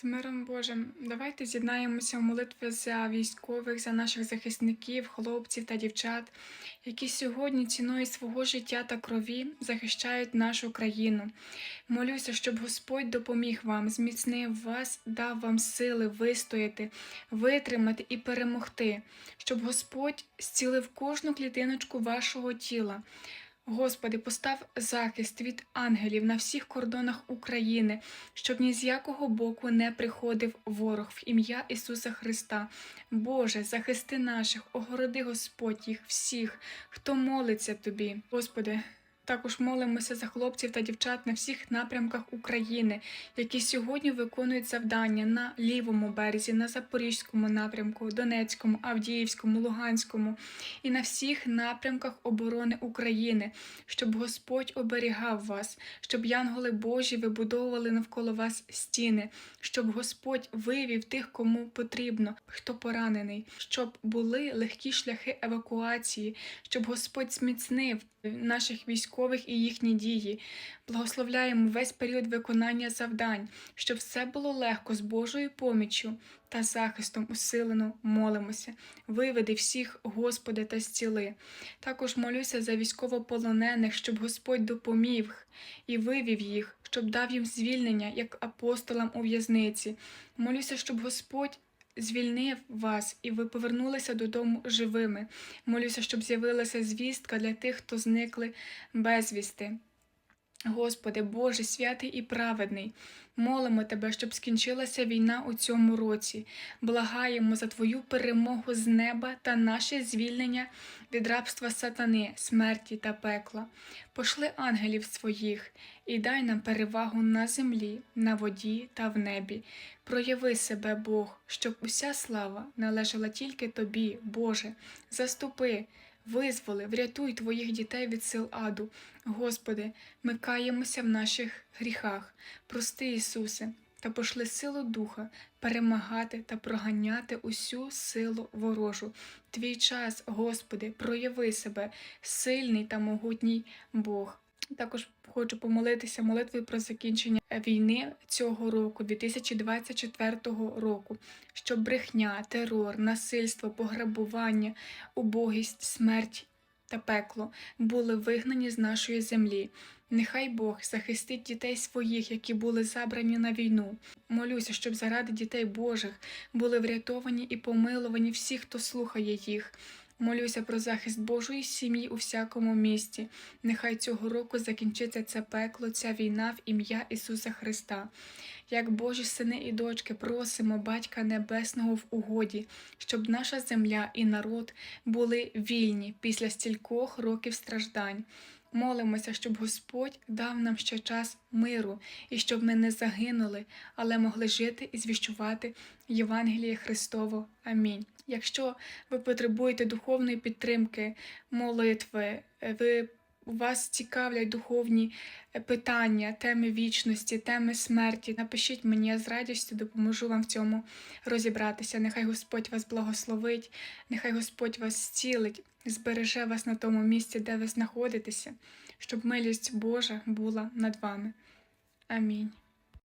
З миром Божим, давайте з'єднаємося в молитві за військових, за наших захисників, хлопців та дівчат, які сьогодні ціною свого життя та крові захищають нашу країну. Молюся, щоб Господь допоміг вам, зміцнив вас, дав вам сили вистояти, витримати і перемогти, щоб Господь зцілив кожну клітиночку вашого тіла. Господи, постав захист від ангелів на всіх кордонах України, щоб ні з якого боку не приходив ворог в ім'я Ісуса Христа. Боже, захисти наших, огороди Господь їх всіх, хто молиться Тобі. Господи, також молимося за хлопців та дівчат на всіх напрямках України, які сьогодні виконують завдання на лівому березі, на Запорізькому напрямку, Донецькому, Авдіївському, Луганському і на всіх напрямках оборони України, щоб Господь оберігав вас, щоб янголи Божі вибудовували навколо вас стіни, щоб Господь вивів тих, кому потрібно, хто поранений, щоб були легкі шляхи евакуації, щоб Господь зміцнив наших військових і їхні дії. Благословляємо весь період виконання завдань, щоб все було легко з Божою поміччю та захистом усилено молимося. Виведи всіх, Господи, та зціли. Також молюся за військовополонених, щоб Господь допоміг і вивів їх, щоб дав їм звільнення, як апостолам у в'язниці. Молюся, щоб Господь. Звільнив вас, і ви повернулися додому живими. Молюся, щоб з'явилася звістка для тих, хто зникли безвісти. Господи, Боже, святий і праведний, молимо Тебе, щоб скінчилася війна у цьому році. Благаємо за Твою перемогу з неба та наше звільнення від рабства сатани, смерті та пекла. Пошли ангелів своїх і дай нам перевагу на землі, на воді та в небі. Прояви себе, Бог, щоб уся слава належала тільки Тобі, Боже. Заступи. Визволи, врятуй твоїх дітей від сил аду. Господи, ми каємося в наших гріхах. Прости, Ісусе, та пошли силу Духа перемагати та проганяти усю силу ворожу. Твій час, Господи, прояви себе, сильний та могутній Бог. Також хочу помолитися молитвою про закінчення війни цього року, 2024 року, щоб брехня, терор, насильство, пограбування, убогість, смерть та пекло були вигнані з нашої землі. Нехай Бог захистить дітей своїх, які були забрані на війну. Молюся, щоб заради дітей Божих були врятовані і помилувані всі, хто слухає їх. Молюся про захист Божої сім'ї у всякому місті. Нехай цього року закінчиться це пекло, ця війна в ім'я Ісуса Христа. Як Божі сини і дочки, просимо Батька Небесного в угоді, щоб наша земля і народ були вільні після стількох років страждань. Молимося, щоб Господь дав нам ще час миру і щоб ми не загинули, але могли жити і звіщувати Євангеліє Христово. Амінь. Якщо ви потребуєте духовної підтримки, молитви, ви у вас цікавлять духовні е, питання, теми вічності, теми смерті. Напишіть мені, я з радістю допоможу вам в цьому розібратися. Нехай Господь вас благословить, нехай Господь вас зцілить, збереже вас на тому місці, де ви знаходитеся, щоб милість Божа була над вами. Амінь.